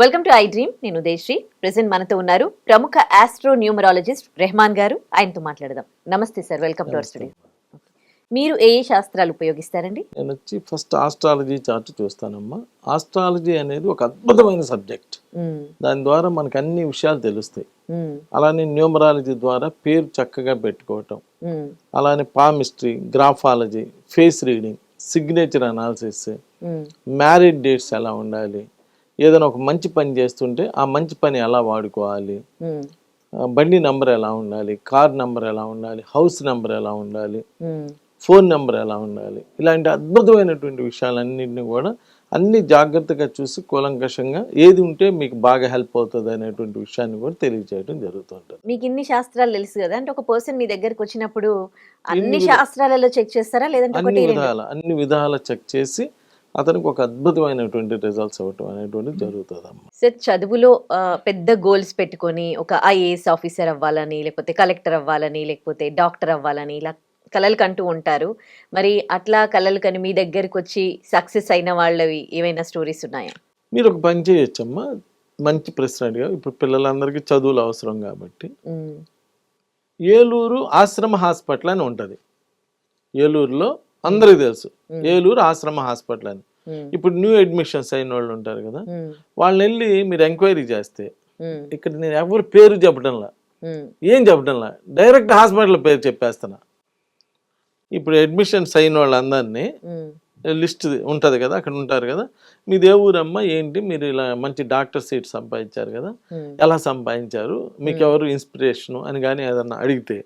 Welcome to I dream నేను Udayasri. Present మనతో ఉన్నారు ప్రముఖ ఆస్ట్రో న్యూమరాలజిస్ట్ రెహమాన్ గారు. ఆయనతో మాట్లాడదాం. నమస్తే sir. Welcome to our studio మీరు ఏ ఏ శాస్త్రాలు ఉపయోగిస్తారండి? నేను వచ్చి ఫస్ట్ ఆస్ట్రాలజీ చార్ట్ చూస్తానమ్మా. ఆస్ట్రాలజీ అనేది ఒక అద్భుతమైన సబ్జెక్ట్ మ్మ్. దాని ద్వారా మనకు అన్ని విషయాలు తెలుస్తాయి. మ్మ్. అలానే న్యూమరాలజీ ద్వారా పేరు చక్కగా పెట్టుకోవటం. మ్మ్. అలానే palmistry graphology face reading signature analysis. Marriage dates ఎలా ఉండాలి? ఏదైనా ఒక మంచి పని చేస్తుంటే ఆ మంచి పని ఎలా వాడుకోవాలి? బండి నంబర్ ఎలా ఉండాలి? కార్ నంబర్ ఎలా ఉండాలి? హౌస్ నంబర్ ఎలా ఉండాలి. ఫోన్ నెంబర్ ఎలా ఉండాలి? ఇలాంటి అద్భుతమైనటువంటి విషయాలన్నింటినీ కూడా అన్ని జాగ్రత్తగా చూసి కూలంకషంగా ఏది ఉంటే మీకు బాగా హెల్ప్ అవుతుంది అనేటువంటి విషయాన్ని కూడా తెలియజేయడం జరుగుతుంటుంది. మీకు ఇన్ని శాస్త్రాలు తెలుసు కదా? అంటే ఒక పర్సన్ మీ దగ్గరకు వచ్చినప్పుడు అన్ని శాస్త్రాలలో చెక్ చేస్తారా? లేదంటే అన్ని? విధాల అన్ని విధాల చెక్ చేసి అతనికి ఒక అద్భుతమైనటువంటి రిజల్ట్స్ ఇవ్వటం అనేటువంటి జరుగుతుంది అమ్మ సార్ చదువులో పెద్ద గోల్స్ పెట్టుకొని ఒక ఐఏఎస్ ఆఫీసర్ అవ్వాలని లేకపోతే కలెక్టర్ అవ్వాలని లేకపోతే డాక్టర్ అవ్వాలని ఇలా కలలు కంటూ ఉంటారు. మరి అట్లా కలలు కని మీ దగ్గరకు వచ్చి సక్సెస్ అయిన వాళ్ళవి ఏమైనా స్టోరీస్ ఉన్నాయా? మీరు ఒక పని చేయొచ్చమ్మా. మంచి ప్రశ్న అడిగా ఇప్పుడు పిల్లలందరికీ చదువులు అవసరం కాబట్టి. మ్మ్. ఏలూరు ఆశ్రమ హాస్పిటల్ అని ఉంటుంది. ఏలూరులో అందరికీ తెలుసు. ఏలూరు ఆశ్రమ హాస్పిటల్ అని. ఇప్పుడు న్యూ అడ్మిషన్స్ అయిన వాళ్ళు ఉంటారు కదా. వాళ్ళని వెళ్ళి మీరు ఎంక్వైరీ చేస్తే. ఇక్కడ నేను ఎవరి పేరు చెప్పడంలా. ఏం చెప్పడంలా డైరెక్ట్ హాస్పిటల్ పేరు చెప్పేస్తున్నా ఇప్పుడు అడ్మిషన్స్ అయిన వాళ్ళందరినీ. లిస్ట్ ఉంటుంది కదా అక్కడ ఉంటారు కదా మీది ఏ ఊరమ్మా ఏంటి మీరు ఇలా మంచి డాక్టర్ సీట్ సంపాదించారు కదా. ఎలా సంపాదించారు మీకు ఎవరు ఇన్స్పిరేషను అని కానీ ఏదన్నా అడిగితే.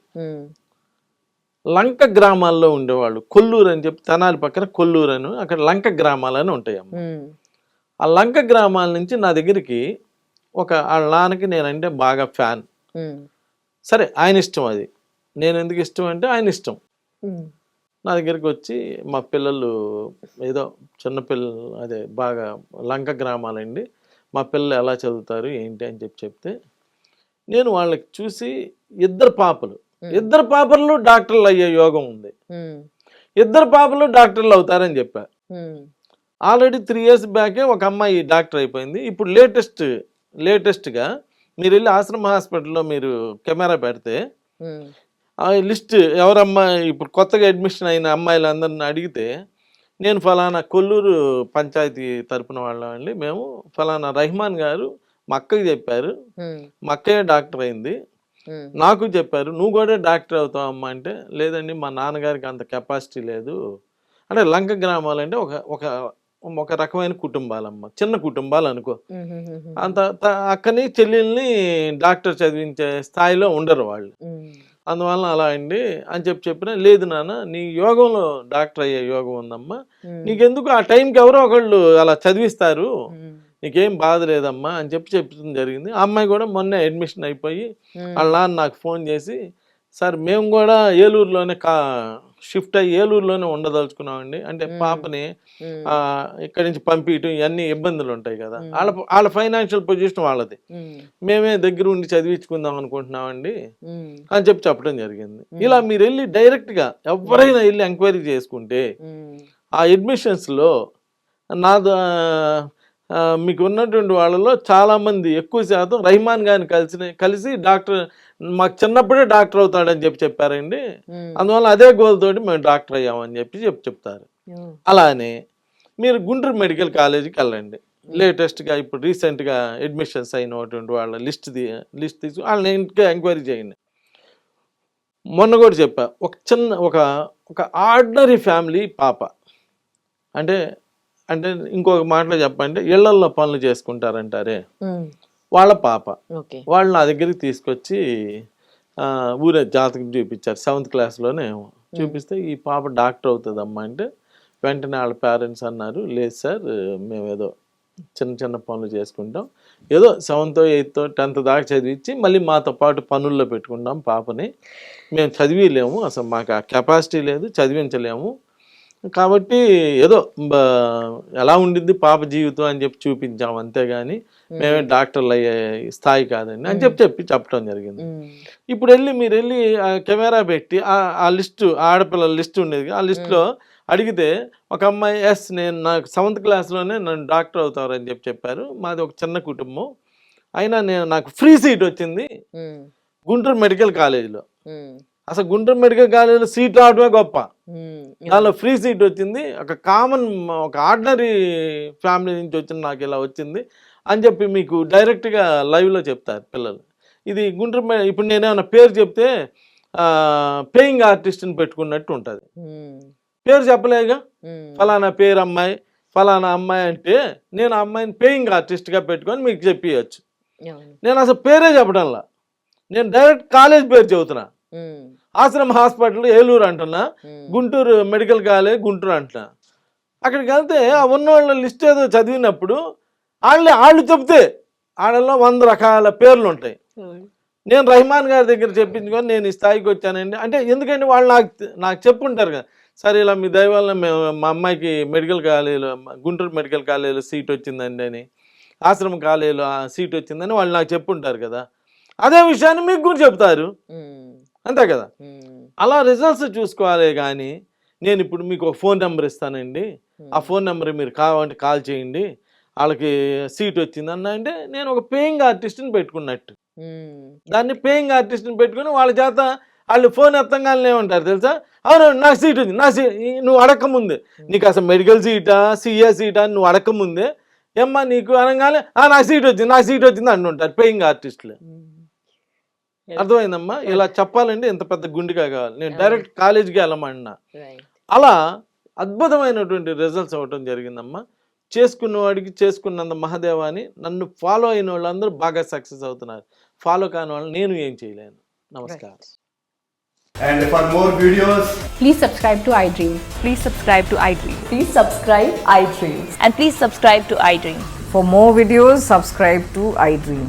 లంక గ్రామాల్లో ఉండేవాళ్ళు. కొల్లూరు అని చెప్పి తెనాలి పక్కన కొల్లూరు అని అక్కడ లంక గ్రామాలని ఉంటాయి అమ్మ మ్మ్. ఆ లంక గ్రామాల నుంచి నా దగ్గరికి ఒక వాళ్ళ నాన్నకి నేనంటే బాగా ఫ్యాన్. సరే ఆయన ఇష్టం అది. నేను ఎందుకు ఇష్టం అంటే ఆయన ఇష్టం. నా దగ్గరికి వచ్చి మా పిల్లలు ఏదో చిన్న పిల్లలు అదే బాగా లంక గ్రామాలండి. మా పిల్లలు ఎలా చదువుతారు ఏంటి అని చెప్పి చెప్తే నేను వాళ్ళకి చూసి ఇద్దరు పాపలు. ఇద్దరు పాపలు డాక్టర్లు అయ్యే యోగం ఉంది. ఇద్దరు పాపలు డాక్టర్లు అవుతారని చెప్పా. ఆల్రెడీ త్రీ ఇయర్స్ బ్యాకే ఒక అమ్మాయి డాక్టర్ అయిపోయింది ఇప్పుడు లేటెస్ట్ లేటెస్ట్గా మీరు వెళ్ళి ఆశ్రమ హాస్పిటల్లో మీరు కెమెరా పెడితే. ఆ లిస్ట్ ఎవరమ్మా ఇప్పుడు కొత్తగా అడ్మిషన్ అయిన అమ్మాయిలందరిని అడిగితే నేను ఫలానా కొల్లూరు పంచాయతీ తరపున వాళ్ళమండి మేము ఫలానా రహమాన్ గారు మా అక్కకి చెప్పారు. మా అక్కయ్య డాక్టర్ అయింది. నాకు చెప్పారు నువ్వు కూడా డాక్టర్ అవుతావు అమ్మా అంటే లేదండి మా నాన్నగారికి అంత కెపాసిటీ లేదు అంటే లంక గ్రామాలంటే ఒక ఒక ఒక రకమైన కుటుంబాలమ్మ చిన్న కుటుంబాలు అనుకో. అంత అక్కని చెల్లెల్ని డాక్టర్ చదివించే స్థాయిలో ఉండరు వాళ్ళు మ్మ్. అందువలన అలా అండి అని చెప్పి చెప్పిన లేదు నాన్న నీ యోగంలో డాక్టర్ అయ్యే యోగం ఉందమ్మా మ్మ్. నీకెందుకు ఆ టైంకి ఎవరో ఒకళ్ళు అలా చదివిస్తారు. నీకేం బాధ లేదమ్మా అని చెప్పి చెప్పడం జరిగింది. ఆ అమ్మాయి కూడా మొన్నే అడ్మిషన్ అయిపోయి. వాళ్ళ నాన్న నాకు ఫోన్ చేసి సార్ మేము కూడా ఏలూరులోనే కా షిఫ్ట్ అయ్యి ఏలూరులోనే ఉండదలుచుకున్నామండి. అంటే పాపని ఇక్కడి నుంచి పంపించడం ఇవన్నీ ఇబ్బందులు ఉంటాయి కదా వాళ్ళ వాళ్ళ ఫైనాన్షియల్ పొజిషన్ వాళ్ళది. మ్మ్. దగ్గర ఉండి చదివించుకుందాం అనుకుంటున్నామండి. అని చెప్పి చెప్పడం జరిగింది. ఇలా మీరు వెళ్ళి డైరెక్ట్గా ఎవరైనా వెళ్ళి ఎంక్వైరీ చేసుకుంటే. ఆ అడ్మిషన్స్లో నా ద- ఆ, మీకు ఉన్నటువంటి వాళ్ళలో చాలామంది ఎక్కువ శాతం రహమాన్ గారిని కలిసి కలిసి డాక్టర్ మాకు చిన్నప్పుడే డాక్టర్ అవుతాడని చెప్పి చెప్పారండి. అందువల్ల అదే గోల్ తోటి మేము డాక్టర్ అయ్యామని చెప్పి చెప్పి చెప్తారు. అలానే మీరు గుంటూరు మెడికల్ కాలేజీకి వెళ్ళండి. లేటెస్ట్గా ఇప్పుడు రీసెంట్గా అడ్మిషన్స్ అయినటువంటి వాళ్ళ లిస్ట్ లిస్ట్ తీసి వాళ్ళని ఇంకా ఎంక్వైరీ చేయండి. మొన్న కూడా చెప్పా ఒక చిన్న ఒక ఒక ఆర్డినరీ ఫ్యామిలీ పాప. అంటే అంటే ఇంకొక మాటలో చెప్పంటే ఇళ్ళల్లో పనులు చేసుకుంటారంటారే. వాళ్ళ పాప. వాళ్ళు నా దగ్గరికి తీసుకొచ్చి ఊరే జాతకం చూపించారు. సెవెంత్ క్లాస్లోనే చూపిస్తే ఈ పాప డాక్టర్ అవుతుందమ్మా అంటే వెంటనే వాళ్ళ పేరెంట్స్ అన్నారు లేదు సార్ మేము ఏదో చిన్న చిన్న పనులు చేసుకుంటాం. ఏదో సెవెంత్ ఎయిత్ టెన్త్ దాకా చదివించి మళ్ళీ మాతో పాటు పనుల్లో పెట్టుకుంటాం పాపని. మేము చదివిలేము అసలు మాకు ఆ కెపాసిటీ లేదు చదివించలేము. కాబట్టి ఏదో ఎలా ఉండింది పాప జీవితం అని చెప్పి చూపించాం అంతేగాని మేమే. డాక్టర్లు అయ్యే స్థాయి కాదండి అని చెప్పి చెప్పి చెప్పడం జరిగింది. ఇప్పుడు వెళ్ళి మీరు వెళ్ళి ఆ కెమెరా పెట్టి ఆ- లిస్టు ఆడపిల్లల లిస్ట్ ఉండేది. ఆ లిస్టులో అడిగితే ఒక అమ్మాయి ఎస్ నేను నాకు సెవెంత్ క్లాస్లోనే నన్ను డాక్టర్ అవుతారని చెప్పి చెప్పారు. మాది ఒక చిన్న కుటుంబం. అయినా నేను నాకు ఫ్రీ సీట్ వచ్చింది గుంటూరు మెడికల్ కాలేజీలో. అసలు గుంటూరు మెడికల్ కాలేజీలో సీట్ రావడమే గొప్ప. దానిలో ఫ్రీ సీట్ వచ్చింది. ఒక కామన్ ఒక ఆర్డినరీ ఫ్యామిలీ నుంచి వచ్చిన నాకు ఇలా వచ్చింది అని చెప్పి మీకు డైరెక్ట్గా లైవ్లో చెప్తారు పిల్లలు. ఇది గుంటూరు ఇప్పుడు నేనేమన్నా పేరు చెప్తే పేయింగ్ ఆర్టిస్ట్ని పెట్టుకున్నట్టు ఉంటుంది. పేరు చెప్పలేగా ఫలానా పేరు అమ్మాయి ఫలానా అమ్మాయి అంటే నేను అమ్మాయిని పేయింగ్ ఆర్టిస్ట్గా పెట్టుకొని మీకు చెప్పియచ్చు. నేను అసలు పేరే చెప్పడంలా. నేను డైరెక్ట్ కాలేజ్ పేరు చెబుతున్నా. ఆశ్రమ హాస్పిటల్ ఏలూరు అంటున్నా గుంటూరు మెడికల్ కాలేజ్ గుంటూరు అంటున్నా. అక్కడికి వెళ్తే ఆ ఉన్నవాళ్ళ లిస్ట్ ఏదో చదివినప్పుడు వాళ్ళే వాళ్ళు చెప్తే వాళ్ళలో వంద రకాల పేర్లు ఉంటాయి. నేను రహమాన్ గారి దగ్గర చెప్పించుకొని నేను ఈ స్థాయికి వచ్చానండి. అంటే ఎందుకంటే వాళ్ళు నాకు నాకు చెప్పుంటారు కదా సరే ఇలా మీ దయ వల్ల మేము మా అమ్మాయికి మెడికల్ కాలేజీలో గుంటూరు మెడికల్ కాలేజీలో సీట్ వచ్చిందండి అని ఆశ్రమ కాలేజీలో సీట్ వచ్చిందని వాళ్ళు నాకు చెప్పుంటారు కదా. అదే విషయాన్ని మీకు కూడా చెప్తారు. అంతే కదా? అలా రిజల్ట్స్ చూసుకోవాలి కానీ నేను ఇప్పుడు మీకు ఒక ఫోన్ నెంబర్ ఇస్తానండి. ఆ ఫోన్ నెంబర్ మీరు కావాలంటే కాల్ చేయండి. వాళ్ళకి సీట్ వచ్చింది అన్న అంటే నేను ఒక పేయింగ్ ఆర్టిస్ట్ని పెట్టుకున్నట్టు. దాన్ని పేయింగ్ ఆర్టిస్ట్ని పెట్టుకుని వాళ్ళ చేత వాళ్ళు ఫోన్ ఎత్తంగానే ఏమంటారు తెలుసా? అవును నాకు సీట్ ఉంది. నా సీ నువ్వు అడగకముందే నీకు అసలు మెడికల్ సీటా సిఏ సీటా అని నువ్వు అడగకముందే ఏమ్మా నీకు అనగానే "ఆ, నాకు సీట్ వచ్చింది నాకు సీట్ వచ్చింది అంటుంటారు పేయింగ్ ఆర్టిస్టులు. అర్థమైందమ్మా ఇలా చెప్పాలంటే ఇంత పెద్ద గుండెగా కావాలి నేను డైరెక్ట్ కాలేజీకి వెళ్ళమన్నా. అలా అద్భుతమైనటువంటి రిజల్ట్స్ అవ్వటం జరిగిందమ్మా చేసుకున్న వాడికి చేసుకున్నంత మహాదేవాని నన్ను ఫాలో అయిన వాళ్ళందరూ బాగా సక్సెస్ అవుతున్నారు ఫాలో కాని వాళ్ళు నేను ఏం చేయలేను నమస్కారం And for more videos, Please subscribe to iDream. Please subscribe to iDream. Please subscribe iDreams. And please subscribe to iDream. For more videos, subscribe to iDream.